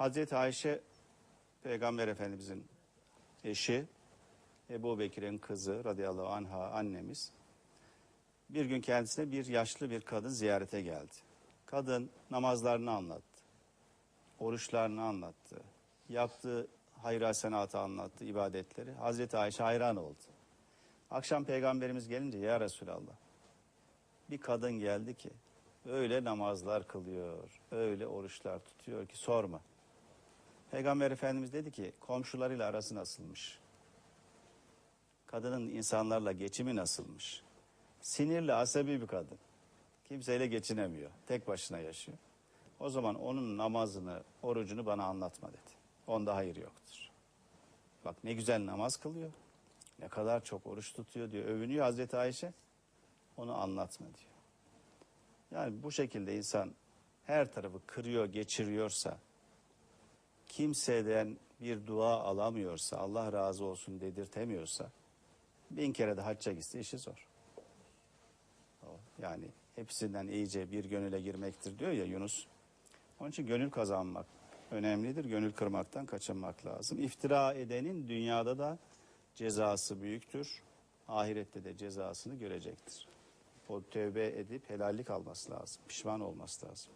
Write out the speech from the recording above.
Hazreti Ayşe Peygamber Efendimizin eşi Ebu Bekir'in kızı radıyallahu anha annemiz bir gün kendisine bir yaşlı bir kadın ziyarete geldi. Kadın namazlarını anlattı. Oruçlarını anlattı. Yaptığı hayır hasenatı anlattı, ibadetleri. Hazreti Ayşe hayran oldu. Akşam peygamberimiz gelince ya Resulallah bir kadın geldi ki öyle namazlar kılıyor, öyle oruçlar tutuyor ki sorma. Peygamber Efendimiz dedi ki komşularıyla arası nasılmış? Kadının insanlarla geçimi nasılmış? Sinirli, asabi bir kadın. Kimseyle geçinemiyor. Tek başına yaşıyor. O zaman onun namazını, orucunu bana anlatma dedi. Onda hayır yoktur. Bak ne güzel namaz kılıyor. Ne kadar çok oruç tutuyor diyor. Övünüyor Hazreti Ayşe. Onu anlatma diyor. Yani bu şekilde insan her tarafı kırıyor, geçiriyorsa, kimseden bir dua alamıyorsa, Allah razı olsun dedirtemiyorsa, bin kere de hacca gitse işi zor. Yani hepsinden iyice bir gönüle girmektir diyor ya Yunus. Onun için gönül kazanmak önemlidir. Gönül kırmaktan kaçınmak lazım. İftira edenin dünyada da cezası büyüktür. Ahirette de cezasını görecektir. O tövbe edip helallik alması lazım. Pişman olması lazım.